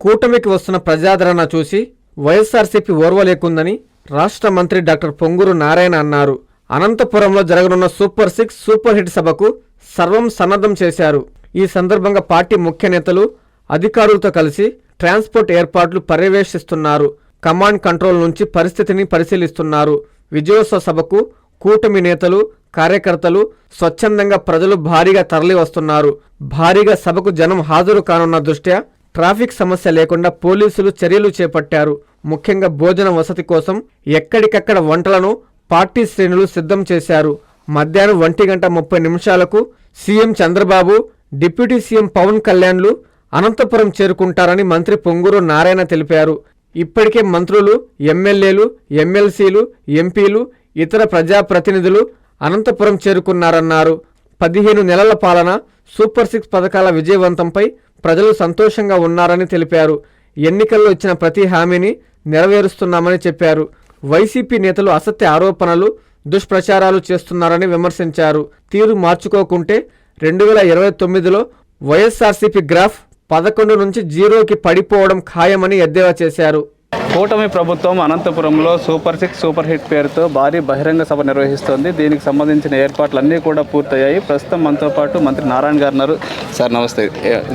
కూటమికి వస్తున్న ప్రజాదరణ చూసి వైఎస్ఆర్సీపీ ఓర్వలేకుందని రాష్ట్ర మంత్రి డాక్టర్ పొంగూరు నారాయణ అన్నారు. అనంతపురంలో జరగనున్న సూపర్ సిక్స్ సూపర్ హిట్ సభకు సర్వం సన్నద్ధం చేశారు. ఈ సందర్భంగా పార్టీ ముఖ్య నేతలు అధికారులతో కలిసి ట్రాన్స్పోర్ట్ ఏర్పాట్లు పర్యవేక్షిస్తున్నారు. కమాండ్ కంట్రోల్ నుంచి పరిస్థితిని పరిశీలిస్తున్నారు. విజయోత్సవ సభకు కూటమి నేతలు కార్యకర్తలు స్వచ్ఛందంగా ప్రజలు భారీగా తరలి వస్తున్నారు భారీగా సభకు జనం హాజరు కానున్న దృష్ట్యా ట్రాఫిక్ సమస్య లేకుండా పోలీసులు చర్యలు చేపట్టారు. ముఖ్యంగా భోజన వసతి కోసం ఎక్కడికక్కడ వంటలను పార్టీ శ్రేణులు సిద్ధం చేశారు. మధ్యాహ్నం ఒంటి గంట ముప్పై నిమిషాలకు CM Chandrababu deputy CM Pawan కళ్యాణ్లు Anantapuram చేరుకుంటారని మంత్రి పొంగూరు నారాయణ తెలిపారు. ఇప్పటికే మంత్రులు ఎమ్మెల్యేలు ఎమ్మెల్సీలు ఎంపీలు ఇతర ప్రజాప్రతినిధులు అనంతపురం చేరుకున్నారన్నారు. పదిహేను నెలల పాలన సూపర్ సిక్స్ పథకాల విజయవంతంపై ప్రజలు సంతోషంగా ఉన్నారని తెలిపారు. ఎన్నికల్లో ఇచ్చిన ప్రతి హామీని నెరవేరుస్తున్నామని చెప్పారు. వైసీపీ నేతలు అసత్య ఆరోపణలు దుష్ప్రచారాలు చేస్తున్నారని విమర్శించారు. తీరు మార్చుకోకుంటే రెండు వేల ఇరవై తొమ్మిదిలో వైఎస్ఆర్సీపీ గ్రాఫ్ పదకొండు నుంచి జీరోకి పడిపోవడం ఖాయమని ఎద్దేవా చేశారు. కూటమి ప్రభుత్వం అనంతపురంలో సూపర్ సిక్స్ సూపర్ హిట్ పేరుతో భారీ బహిరంగ సభ నిర్వహిస్తోంది. దీనికి సంబంధించిన ఏర్పాట్లన్నీ కూడా పూర్తయ్యాయి. ప్రస్తుతం మనతో పాటు మంత్రి నారాయణ గారు ఉన్నారు. సార్ నమస్తే.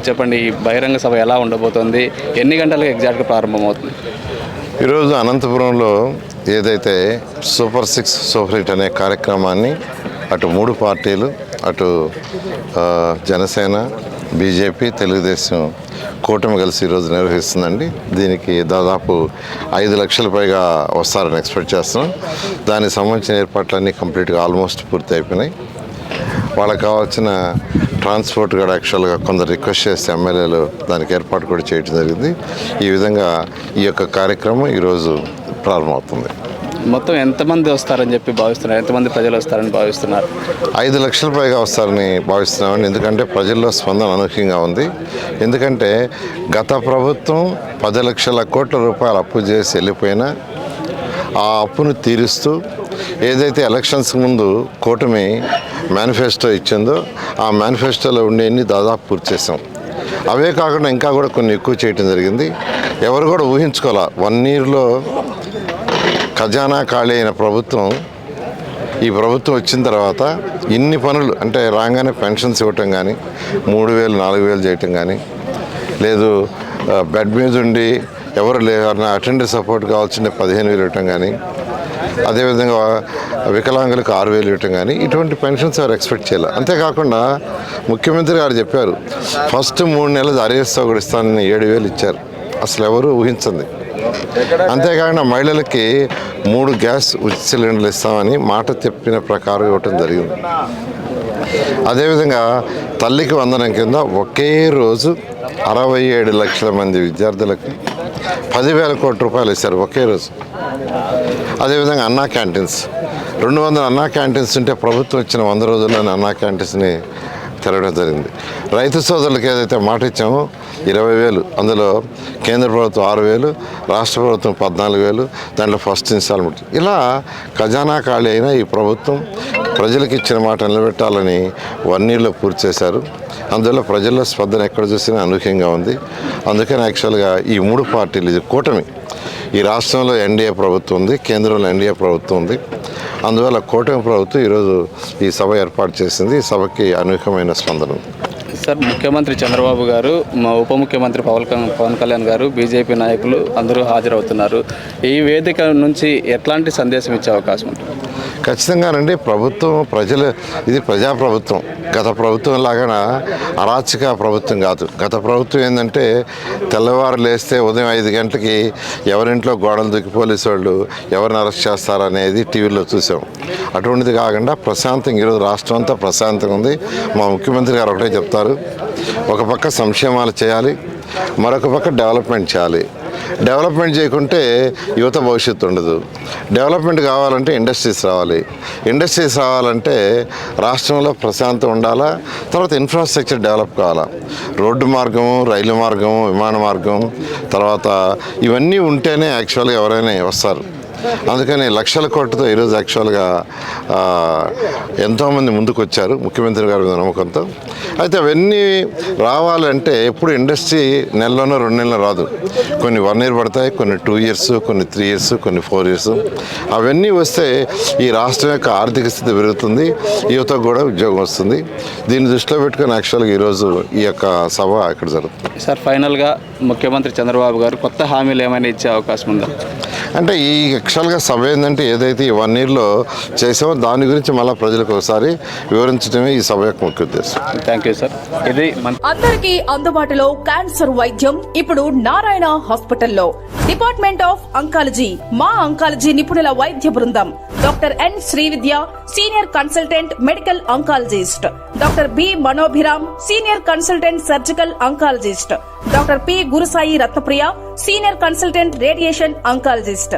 చెప్పండి ఈ బహిరంగ సభ ఎలా ఉండబోతోంది? ఎన్ని గంటలకు ఎగ్జాక్ట్గా ప్రారంభమవుతుంది? ఈరోజు అనంతపురంలో ఏదైతే సూపర్ సిక్స్ సూపర్ హిట్ అనే కార్యక్రమాన్ని అటు మూడు పార్టీలు అటు జనసేన బీజేపీ తెలుగుదేశం కూటమి కలిసి ఈరోజు నిర్వహిస్తుందండి. దీనికి దాదాపు ఐదు లక్షల పైగా వస్తారని ఎక్స్పెక్ట్ చేస్తున్నాం. దానికి సంబంధించిన ఏర్పాట్లన్నీ కంప్లీట్గా ఆల్మోస్ట్ పూర్తి అయిపోయినాయి. వాళ్ళకి కావాల్సిన ట్రాన్స్పోర్ట్ కూడా యాక్చువల్గా కొందరు రిక్వెస్ట్ చేస్తే ఎమ్మెల్యేలు దానికి ఏర్పాటు కూడా చేయడం జరిగింది. ఈ విధంగా ఈ యొక్క కార్యక్రమం ఈరోజు ప్రారంభమవుతుంది. మొత్తం ఎంతమంది వస్తారని చెప్పి భావిస్తున్నారు? ఎంతమంది ప్రజలు వస్తారని భావిస్తున్నారు? ఐదు లక్షల పైగా వస్తారని భావిస్తున్నామండి. ఎందుకంటే ప్రజల్లో స్పందన అనూహ్యంగా ఉంది. ఎందుకంటే గత ప్రభుత్వం పది లక్షల కోట్ల రూపాయలు అప్పు చేసి వెళ్ళిపోయినా ఆ అప్పును తీరుస్తూ ఏదైతే ఎలక్షన్స్ ముందు కూటమి మేనిఫెస్టో ఇచ్చిందో ఆ మేనిఫెస్టోలో ఉండేవి దాదాపు పూర్తి చేసాం అవే కాకుండా ఇంకా కూడా కొన్ని ఎక్కువ చేయటం జరిగింది. ఎవరు కూడా ఊహించుకోవాలా? వన్ ఇయర్లో ఖజానా ఖాళీ అయిన ప్రభుత్వం ఈ ప్రభుత్వం వచ్చిన తర్వాత ఇన్ని పనులు అంటే రాగానే పెన్షన్స్ ఇవ్వటం కానీ మూడు వేలు నాలుగు వేలు చేయటం కానీ లేదు బెడ్ మీద ఉండి ఎవరు లేవన్నా అటెండర్ సపోర్ట్ కావాల్సిన పదిహేను వేలు ఇవ్వటం కానీ అదేవిధంగా వికలాంగులకు ఆరు వేలు ఇవ్వటం కానీ ఇటువంటి పెన్షన్స్ వారు ఎక్స్పెక్ట్ చేయాలి? అంతేకాకుండా ముఖ్యమంత్రి గారు చెప్పారు ఫస్ట్ మూడు నెలలు అరేస్తో కూడా ఇస్తానని ఏడు వేలు ఇచ్చారు. అసలు ఎవరు ఊహించింది. అంతేకాకుండా మహిళలకి మూడు గ్యాస్ ఉచిత సిలిండర్లు ఇస్తామని మాట చెప్పిన ప్రకారం ఇవ్వటం జరిగింది. అదేవిధంగా తల్లికి వందనం కింద ఒకే రోజు అరవై ఏడు లక్షల మంది విద్యార్థులకు పదివేల కోట్ల రూపాయలు ఇస్తారు ఒకే రోజు. అదేవిధంగా అన్నా క్యాంటీన్స్. రెండు వందల అన్నా క్యాంటీన్స్ ఉంటే ప్రభుత్వం ఇచ్చిన వంద రోజుల్లోనే అన్నా క్యాంటీన్స్ని తెరవడం జరిగింది. రైతు సోదరులకు ఏదైతే మాట ఇచ్చామో ఇరవై వేలు అందులో కేంద్ర ప్రభుత్వం ఆరు వేలు రాష్ట్ర ప్రభుత్వం పద్నాలుగు వేలు దాంట్లో ఫస్ట్ ఇన్స్టాల్మెంట్. ఇలా ఖజానా ఖాళీ అయిన ఈ ప్రభుత్వం ప్రజలకు ఇచ్చిన మాట నిలబెట్టాలని వన్ ఇయర్లో పూర్తి చేశారు. అందువల్ల ప్రజల్లో స్పందన ఎక్కడ చూసినా అనూహ్యంగా ఉంది. అందుకని యాక్చువల్గా ఈ మూడు పార్టీలు ఇది కూటమి. ఈ రాష్ట్రంలో ఎన్డీఏ ప్రభుత్వం ఉంది కేంద్రంలో ఎన్డీఏ ప్రభుత్వం ఉంది. అందువల్ల కూటమి ప్రభుత్వం ఈరోజు ఈ సభ ఏర్పాటు చేసింది. ఈ సభకి అనూహ్యమైన స్పందన సార్ ముఖ్యమంత్రి చంద్రబాబు గారు మా ఉప ముఖ్యమంత్రి పవన్ పవన్ కళ్యాణ్ గారు బీజేపీ నాయకులు అందరూ హాజరవుతున్నారు. ఈ వేదిక నుంచి ఎట్లాంటి సందేశం ఇచ్చే అవకాశం ఉంటుంది? ఖచ్చితంగానండి. ప్రభుత్వం ప్రజలు ఇది ప్రజాప్రభుత్వం. గత ప్రభుత్వం లాగా అరాచక ప్రభుత్వం కాదు. గత ప్రభుత్వం ఏంటంటే తెల్లవారు లేస్తే ఉదయం ఐదు గంటలకి ఎవరింట్లో గోడలు దుక్కి పోలీసు వాళ్ళు ఎవరిని అరెస్ట్ చేస్తారనేది టీవీలో చూసాం. అటువంటిది కాకుండా ప్రశాంతంగా ఈరోజు రాష్ట్రం అంతా ప్రశాంతంగా ఉంది. మా ముఖ్యమంత్రి గారు ఒకటే చెప్తారు. ఒక పక్క సంక్షేమాలు చేయాలి మరొక పక్క డెవలప్మెంట్ చేయాలి. డెవలప్మెంట్ చేయకుంటే యువత భవిష్యత్తు ఉండదు. డెవలప్మెంట్ కావాలంటే ఇండస్ట్రీస్ రావాలి. ఇండస్ట్రీస్ రావాలంటే రాష్ట్రంలో ప్రశాంతం ఉండాలా తర్వాత ఇన్ఫ్రాస్ట్రక్చర్ డెవలప్ కావాలా. రోడ్డు మార్గం రైలు మార్గం విమాన మార్గం తర్వాత ఇవన్నీ ఉంటేనే యాక్చువల్గా ఎవరైనా వస్తారు. అందుకని లక్షల కోట్లతో ఈరోజు యాక్చువల్గా ఎంతోమంది ముందుకు వచ్చారు ముఖ్యమంత్రి గారి మీద నమ్మకంతో. అయితే అవన్నీ రావాలంటే ఎప్పుడు ఇండస్ట్రీ నెలలోనో రెండు నెలలు రాదు. కొన్ని వన్ ఇయర్ పడతాయి కొన్ని టూ ఇయర్స్ కొన్ని త్రీ ఇయర్స్ కొన్ని ఫోర్ ఇయర్స్. అవన్నీ వస్తే ఈ రాష్ట్రం యొక్క ఆర్థిక స్థితి పెరుగుతుంది యువతకు కూడా ఉద్యోగం వస్తుంది. దీన్ని దృష్టిలో పెట్టుకొని యాక్చువల్గా ఈరోజు ఈ యొక్క సభ ఇక్కడ జరుగుతుంది. సార్ ఫైనల్గా ముఖ్యమంత్రి చంద్రబాబు గారు కొత్త హామీలు ఏమైనా ఇచ్చే అవకాశం ఉందా? అంటే ఈ యాక్చువల్గా సభ ఏంటంటే ఏదైతే ఈ వన్ ఇయర్లో చేసామో దాని గురించి మళ్ళీ ప్రజలకు ఒకసారి వివరించడమే ఈ సభ యొక్క ముఖ్య ఉద్దేశం. Thank you sir. ఇది అందరికీ అందుబాటులో క్యాన్సర్ వైద్యం ఇప్పుడు నారాయణ హాస్పిటల్లో. డిపార్ట్మెంట్ ఆఫ్ అంకాలజీ మా అంకాలజీ నిపుణుల వైద్య బృందం. Doctor N Srividya senior consultant medical oncologist. Doctor B Manobhiram senior consultant surgical oncologist. Doctor P Gurusai Ratnapriya senior consultant radiation oncologist.